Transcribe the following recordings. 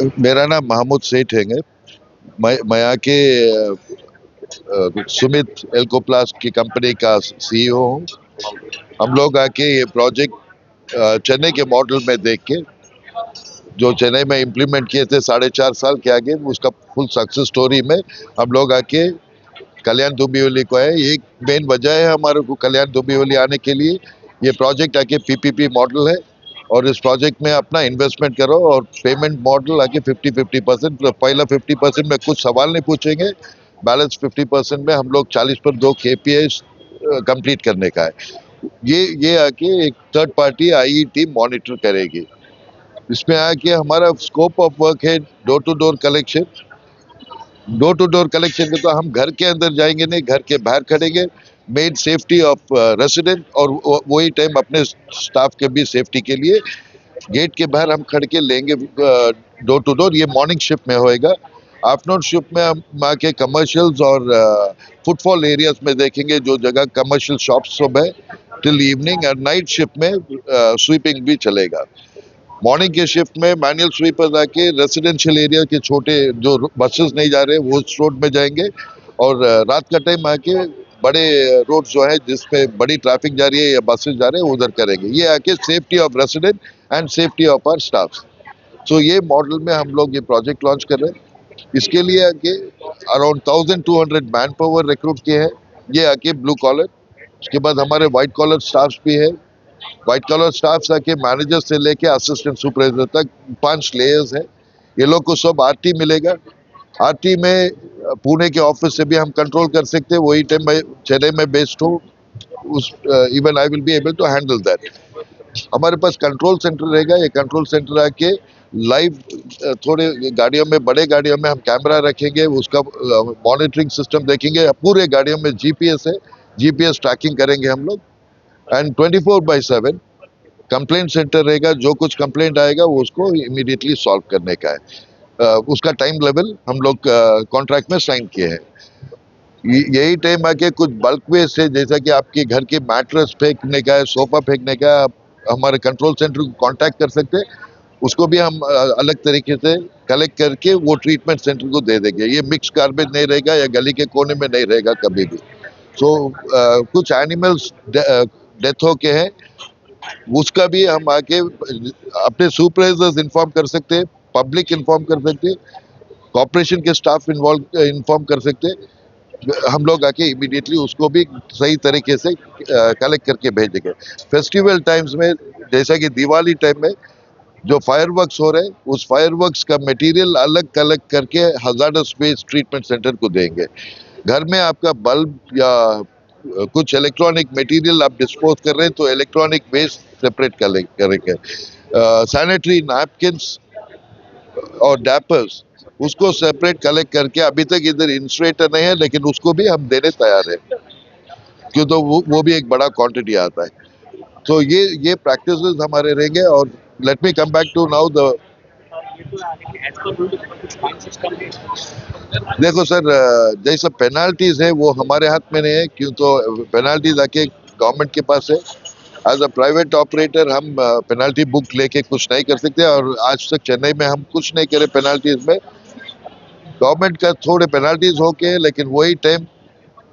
मेरा नाम महमूद सेठ है मैं मैं यहाँ के अ, सुमित एल्कोप्लास की कंपनी का सीईओ हूँ। हम लोग आके ये प्रोजेक्ट चेन्नई के मॉडल में देख के जो चेन्नई में इम्प्लीमेंट किए थे साढ़े चार साल के आगे उसका फुल सक्सेस स्टोरी में हम लोग आके कल्याण दुबिवली को है एक मेन वजह है हमारे को कल्याण दुबिवली आने के लिए। ये प्रोजेक्ट आके पीपीपी मॉडल है। और इस प्रोजेक्ट में अपना इन्वेस्टमेंट करो और पेमेंट मॉडल आके 50 50 परसेंट पहला 50 परसेंट में कुछ सवाल नहीं पूछेंगे। बैलेंस 50 परसेंट में हम लोग 40 पर दो के कंप्लीट करने का है। ये ये आके एक थर्ड पार्टी आई टीम मॉनिटर करेगी। इसमें आके हमारा स्कोप ऑफ़ वर्क है door to door collection door to door collection में तो हम घर के अंदर जाएँगे नहीं, घर के बाहर खड़ेंगे। मेन सेफ्टी ऑफ़ रेसिडेंट और वही टाइम अपने स्टाफ के भी सेफ्टी के लिए गेट के बाहर हम खड़ के लेंगे डोर टू डोर ये मॉर्निंग शिफ्ट में होएगा। आफ्टरनून शिफ्ट में हम आके कमर्शियल्स और फुटफॉल एरियाज़ में देखेंगे, जो जगह कमर्शियल शॉप्स सब है टिल इवनिंग और नाइट शिफ्ट में स्वीपिंग भी चलेगा। मॉर्निंग के शिफ्ट में मैनुअल स्वीपर्स आके रेसिडेंशियल एरिया के छोटे जो बसेस नहीं जा रहे, वो उस रोड में जाएँगे और रात का टाइम आके बड़े रोड जो है जिसपे बड़ी ट्रैफ़िक जा रही है, या बसेस जा रहे हैं, उधर करेंगे। ये आके safety of resident and safety of our staff so ये मॉडल में हम लोग ये प्रोजेक्ट लॉन्च कर रहे हैं। इसके लिए आके around thousand two hundred manpower recruit किए हैं। ये आके ब्लू कॉलर उसके बाद हमारे व्हाइट कॉलर स्टाफ भी है। व्हाइट कॉलर स्टाफ आके मैनेजर से लेके असिस्टेंट सुपरवाइजर तक पाँच लेयर्स है। ये लोग को सब आरटी मिलेगा। आरटी में पुणे के ऑफ़िस से भी हम कंट्रोल कर सकते हैं। वही टाइम मैं, चेन्नई में बेस्ड हूँ। उस even I will be able to handle that हमारे पास कंट्रोल सेंटर रहेगा। ये कंट्रोल सेंटर आके लाइव थोड़े गाड़ियों में, बड़े गाड़ियों में हम कैमरा रखेंगे। उसका मॉनिटरिंग सिस्टम देखेंगे। पूरे गाड़ियों में जीपीएस है। जीपीएस ट्रैकिंग करेंगे हम लोग। एंड 24 फोर बाई सेवन कंप्लेंट सेंटर रहेगा। जो कुछ कंप्लेंट आएगा, वो उसको इमीडिएटली सॉल्व करने का है। उसका टाइम लेवल हम लोग कॉन्ट्रैक्ट में साइन किए हैं। यही टाइम आके कुछ बल्क वेस्ट है जैसा कि आपके घर के मैट्रेस फेंकने का है सोफा फेंकने का आप हमारे कंट्रोल सेंटर को कांटेक्ट कर सकते उसको भी हम अलग तरीके से कलेक्ट करके वो ट्रीटमेंट सेंटर को दे देंगे। ये मिक्स गार्बेज नहीं रहेगा या गली के कोने में नहीं रहेगा कभी भी। सो so, कुछ एनिमल्स डेथ हो के हैं। उसका भी हम आके अपने सुपरवाइजर्स इन्फॉर्म कर सकते हैं। पब्लिक इन्फॉर्म कर सकते कॉरपोरेशन के स्टाफ इन्वॉल्व इन्फॉर्म कर सकते हम लोग आके इमीडिएटली उसको भी सही तरीके से कलेक्ट करके भेजेंगे। फेस्टिवल टाइम्स में, जैसा कि दिवाली टाइम में जो फायरवर्क्स हो रहे हैं, उस फायरवर्क्स का मटेरियल अलग कलेक्ट करके हजारडस वेस्ट ट्रीटमेंट सेंटर को देंगे। घर में आपका बल्ब या कुछ इलेक्ट्रॉनिक मटेरियल आप डिस्पोज कर रहे हैं तो इलेक्ट्रॉनिक वेस्ट सेपरेट करेंगे। सैनिटरी नैपकिन्स और डैपर्स उसको सेपरेट कलेक्ट करके अभी तक इधर इंसुलेटर नहीं है, लेकिन उसको भी हम देने तैयार है। क्यों तो वो वो भी एक बड़ा क्वांटिटी आता है। तो ये ये प्रैक्टिस हमारे रहेंगे और let me come back to now the देखो सर जैसा पेनाल्टीज है, वो हमारे हाथ में नहीं है, क्यों तो पेनाल्टीज आके गवर्नमेंट के पास है। एज अ प्राइवेट ऑपरेटर हम पेनल्टी बुक लेके कुछ नहीं कर सकते और आज तक चेन्नई में हम कुछ नहीं करे पेनाल्टीज में। गवर्नमेंट का थोड़े पेनाल्टीज होके लेकिन वही टाइम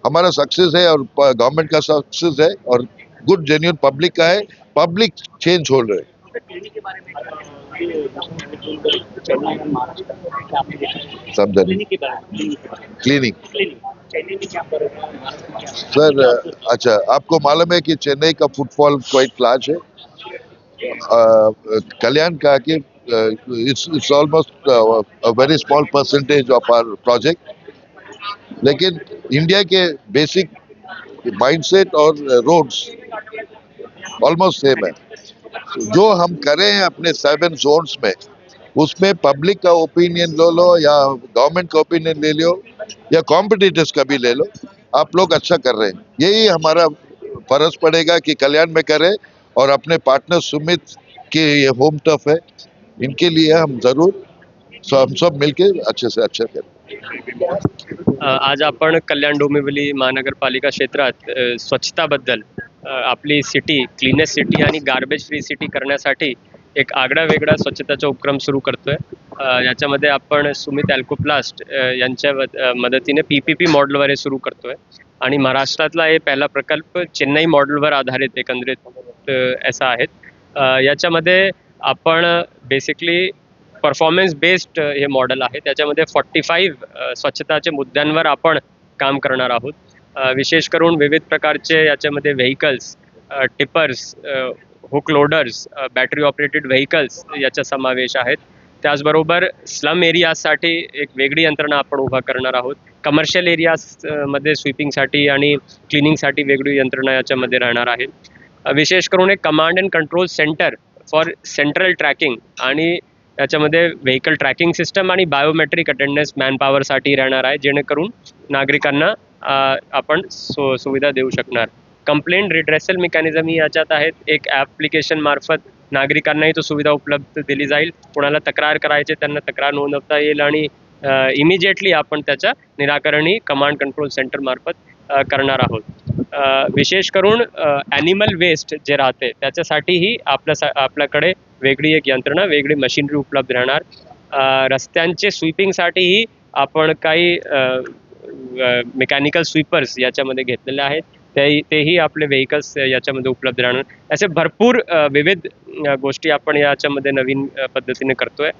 हमारा सक्सेस है और गवर्नमेंट का सक्सेस है और गुड जेन्यून पब्लिक का है। पब्लिक चेंज हो रहे समझा नहीं क्लीनिंग सर अच्छा आपको मालूम है कि चेन्नई का फुटफॉल क्वाइट लार्ज है? कल्याण का कि it's almost a very small percentage of our project लेकिन इंडिया के बेसिक माइंडसेट और रोड्स ऑलमोस्ट सेम है। जो हम करें अपने सेवन जोन्स में उसमें पब्लिक का ओपिनियन ले लो या गवर्नमेंट का ओपिनियन ले लो या कॉम्पिटिटर्स का भी ले लो आप लोग अच्छा कर रहे हैं। यही हमारा फ़र्ज़ पड़ेगा कि कल्याण में करें और अपने पार्टनर सुमित के ये होम टफ है इनके लिए हम ज़रूर हम सब मिलके अच्छे से अच्छा करें। आज आपण कल्याण डोंबिवली महानगरपालिका क्षेत्रात अ, स्वच्छताबद्दल अ, आपली सिटी क्लीनेस्ट सिटी आणि गार्बेज फ्री सिटी करण्यासाठी एक आगळा वेगळा स्वच्छताचा उपक्रम सुरू करतोय. याच्यामध्ये आपण सुमित अल्कोप्लास्ट यांच्या मदतीने पी पी पी मॉडेलवर हे सुरू करतोय. आणि महाराष्ट्रातला हे पहिला प्रकल्प चेन्नई मॉडेलवर आधारित एकंदरीत असा आहेत याच्यामध्ये आपण बेसिकली परफॉर्मन्स बेस्ड हे मॉडेल आहे. त्याच्यामध्ये फॉर्टी फाईव्ह स्वच्छताच्या मुद्द्यांवर आपण काम करणार आहोत. विशेष करून विविध प्रकारचे याच्यामध्ये vehicles tippers hook loaders battery operated vehicles याचा समावेश आहेत. त्याचबरोबर स्लम एरियासाठी एक वेगळी यंत्रणा आपण उभा करणार आहोत. कमर्शियल एरियामध्ये स्वीपिंगसाठी आणि क्लिनिंगसाठी वेगळी यंत्रणा याच्यामध्ये राहणार आहे. विशेष करून एक command and control centre for central tracking आणि याच्यामध्ये व्हेकल ट्रॅकिंग सिस्टम आणि बायोमेट्रिक अटेंडन्स मॅनपॉवरसाठी राहणार आहे. जेणेकरून नागरिकांना आपण सु सुविधा देऊ शकणार. कंप्लेंट रिड्रेसल मेकॅनिझम ही याच्यात आहेत. एक ॲप्लिकेशन मार्फत नागरिकांनाही तो सुविधा उपलब्ध दिली जाईल. कोणाला तक्रार करायचे त्यांना तक्रार नोंदवता येईल आणि इमिजिएटली आपण त्याच्या निराकरणी कमांड कंट्रोल सेंटर मार्फत करणार आहोत. विशेष करून ॲनिमल वेस्ट जे राहते त्याच्यासाठीही आपल्या सा- आपल्याकडे वेगळी एक यंत्रणा वेगळी मशिनरी उपलब्ध राहणार. रस्त्यांचे स्वीपिंगसाठीही आपण काही मेकॅनिकल स्वीपर्स याच्यामध्ये घेतलेले आहेत. ते तेही आपले व्हेकल्स याच्यामध्ये उपलब्ध राहणार. असे भरपूर विविध गोष्टी आपण याच्यामध्ये नवीन पद्धतीने करतोय.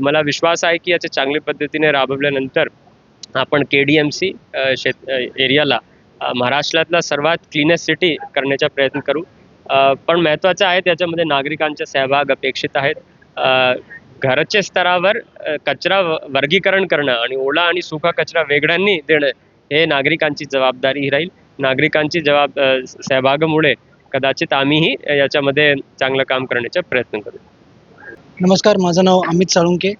मला विश्वास आहे की याचे चांगल्या पद्धतीने राबवल्यानंतर आपण के डी एम सी शेत एरियाला महाराष्ट्रातला सर्वात क्लीनेस्ट सिटी करण्याचा प्रयत्न करू. पण महत्त्वाचं आहे त्याच्यामध्ये नागरिकांचा सहभाग अपेक्षित आहेत. घराच्या स्तरावर कचरा व- वर्गीकरण करणं आणि ओला आणि सुका कचरा वेगळ्यांनी देणं हे नागरिकांची जबाबदारी राहील. नागरिकांची जबाब सहभागामुळे कदाचित आम्हीही याच्यामध्ये चांगलं काम करण्याचा प्रयत्न करू. नमस्कार माझं नाव अमित साळुंके.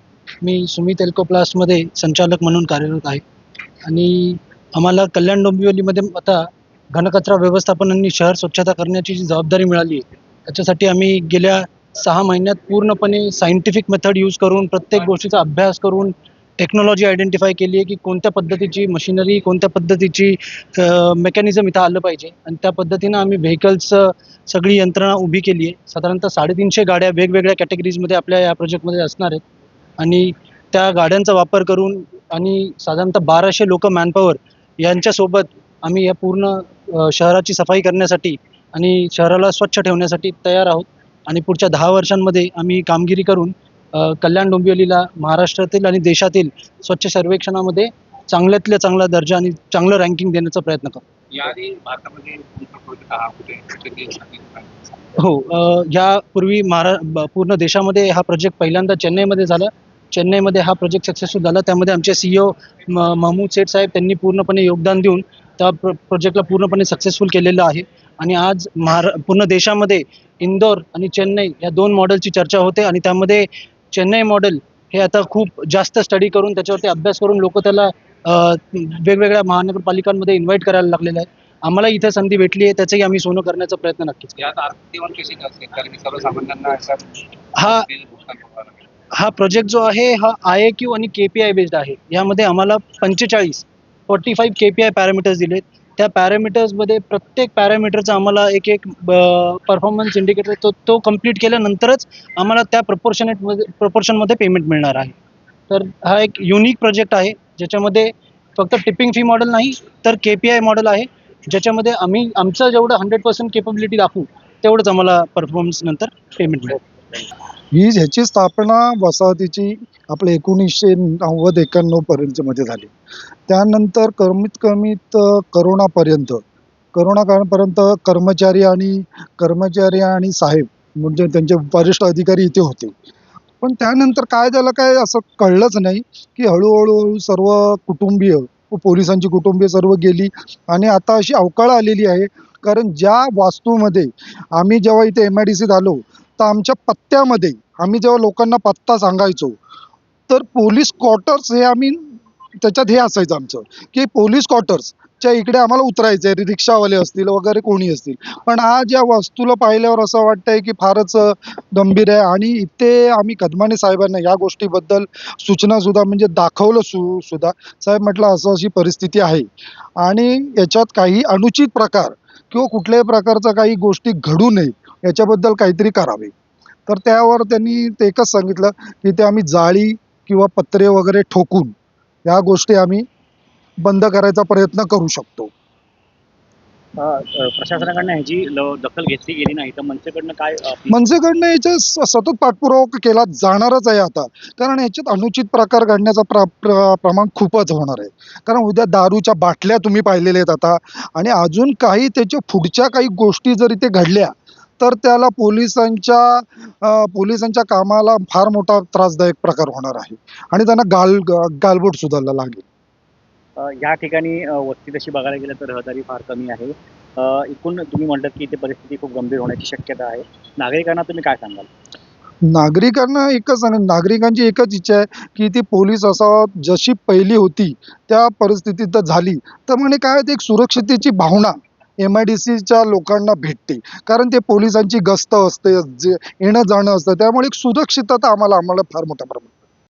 मी सुमित एल्कोप्लास्टमध्ये संचालक म्हणून कार्यरत आहे. आणि आम्हाला कल्याण डोंबिवलीमध्ये आता घनकचरा व्यवस्थापन आणि शहर स्वच्छता करण्याची जी जबाबदारी मिळाली आहे त्याच्यासाठी आम्ही गेल्या सहा महिन्यात पूर्णपणे सायंटिफिक मेथड यूज करून प्रत्येक गोष्टीचा अभ्यास करून टेक्नॉलॉजी आयडेंटिफाय केली आहे की कोणत्या पद्धतीची मशिनरी कोणत्या पद्धतीची मेकॅनिझम इथं आलं पाहिजे. आणि त्या पद्धतीनं आम्ही व्हेकल्स सगळी यंत्रणा उभी केली आहे. साधारणतः साडेतीनशे गाड्या वेगवेगळ्या कॅटेगरीजमध्ये आपल्या या प्रोजेक्टमध्ये असणार आहेत. आणि त्या गाड्यांचा वापर करून आणि साधारणतः बाराशे लोक मॅनपॉवर यांच्यासोबत आम्ही या पूर्ण शहराची सफाई करण्यासाठी आणि शहराला स्वच्छ ठेवण्यासाठी तयार आहोत. आणि पुढच्या दहा वर्षांमध्ये आम्ही कामगिरी करून कल्याण डोंबिवलीला महाराष्ट्रातील आणि देशातील स्वच्छ सर्वेक्षणामध्ये चांगल्यातल्या चांगला दर्जा आणि चांगलं रँकिंग देण्याचा प्रयत्न करू याआधी भारतामध्ये कोणता प्रोजेक्ट हा यापूर्वी महारा पूर्ण देशामध्ये हा प्रोजेक्ट पहिल्यांदा चेन्नईमध्ये झाला. चेन्नईमध्ये हा प्रोजेक्ट सक्सेसफुल झाला. त्यामध्ये आमचे सीईओ महमूद शेठ साहेब त्यांनी पूर्णपणे योगदान देऊन त्या प्रो प्रोजेक्टला पूर्णपणे सक्सेसफुल केलेलं आहे. आणि आज महारा पूर्ण देशामध्ये इंदोर आणि चेन्नई या दोन मॉडेलची चर्चा होते आणि त्यामध्ये चेन्नई मॉडेल हे आता खूप जास्त स्टडी करून त्याच्यावरती अभ्यास करून लोक त्याला वेगवेगळ्या महानगरपालिकांमध्ये इन्व्हाइट करायला लागलेलं आहे आम्हाला इथे संधी भेटली आहे त्याचंही आम्ही सोनं करण्याचा प्रयत्न नक्कीच हा. हा प्रोजेक्ट जो आहे हा आय ए क्यू आणि के पी आय बेस्ड आहे. यामध्ये आम्हाला पंचेचाळीस forty five K P I parameters दिलेत. त्या पॅरामीटर्समध्ये प्रत्येक पॅरामीटरचा आम्हाला एक एक परफॉर्मन्स इंडिकेटर तो तो कंप्लीट केल्यानंतरच आम्हाला त्या प्रपोर्शनेटमध्ये प्रपोर्शनमध्ये पेमेंट मिळणार आहे. तर हा एक युनिक प्रोजेक्ट आहे ज्याच्यामध्ये फक्त टिपिंग फी मॉडेल नाही तर के पी आय मॉडेल आहे ज्याच्यामध्ये आम्ही आमचं जेवढं हंड्रेड पर्सेंट केपेबिलिटी दाखवू तेवढंच आम्हाला परफॉर्मन्स नंतर पेमेंट मिळेल. ही ह्याची स्थापना वसाहतीची आपल्या एकोणीसशे नव्वद एक्क्याण्णव पर्यंत मध्ये झाली. त्यानंतर कमीत कमीत करोना करोनापर्यंत करोना काळापर्यंत कर्मचारी आणि कर्मचारी आणि साहेब म्हणजे त्यांचे वरिष्ठ अधिकारी इथे होते. पण त्यानंतर काय झालं काय असं कळलंच नाही की हळूहळू सर्व कुटुंबीय पोलिसांची कुटुंबीय सर्व गेली आणि आता अशी अवकाळ आलेली आहे. कारण ज्या वास्तूमध्ये आम्ही जेव्हा इथे एम आय डी सीत आलो तर आमच्या पत्त्यामध्ये आम्ही जेव्हा लोकांना पत्ता सांगायचो तर पोलीस क्वार्टर्स हे आम्ही त्याच्यात हे असायचं आमचं की पोलीस क्वार्टर्सच्या इकडे आम्हाला उतरायचं आहे रिक्षावाले असतील वगैरे कोणी असतील. पण आज या वस्तूला पाहिल्यावर असं वाटतंय की फारच गंभीर आहे. आणि इथे आम्ही कदमाने साहेबांना या गोष्टीबद्दल सूचना सुद्धा म्हणजे दाखवलं सु सुद्धा. साहेब म्हटलं असं अशी परिस्थिती आहे. आणि याच्यात काही अनुचित प्रकार किंवा कुठल्याही प्रकारचं काही गोष्टी घडू नये याच्याबद्दल काहीतरी करावे. तर त्यावर त्यांनी ते एकच सांगितलं की ते आम्ही जाळी किंवा पत्रे वगैरे ठोकून या गोष्टी आम्ही बंद करायचा प्रयत्न करू शकतो. प्रशासनाकडनं ह्याची दखल घेतली गेली नाही. तर मनसेकडनं काय मनसेकडनं याच्या सतत पाठपुरावा केला जाणारच आहे आता. कारण याच्यात अनुचित प्रकार घडण्याचा प्रमाण खूपच होणार आहे. कारण उद्या दारूच्या बाटल्या तुम्ही पाहिलेल्या आहेत आता. आणि अजून काही त्याच्या पुढच्या काही गोष्टी जरी ते घडल्या तर त्याला पोलिसांच्या पोलिसांच्या कामाला फार मोठा त्रासदायक प्रकार होणार आहे. आणि त्यांना गाल गालबोट सुधारला लागेल. या ठिकाणी वस्ती तशी बघायला गेलं तर रहदारी फार कमी आहे. एकूण तुम्ही म्हणतात की इथे परिस्थिती खूप गंभीर होण्याची शक्यता आहे. नागरिकांना तुम्ही काय सांगाल? नागरिकांना एकच आणि नागरिकांची एकच इच्छा आहे की ती पोलीस असावा. जशी पहिली होती त्या परिस्थितीत झाली. तर म्हणे काय ते एक सुरक्षितेची भावना एम आय डी सीच्या लोकांना भेटते. कारण ते पोलिसांची गस्त असते जे येणं जाणं असतं. त्यामुळे एक सुरक्षितता आम्हाला आम्हाला फार मोठ्या प्रमाणात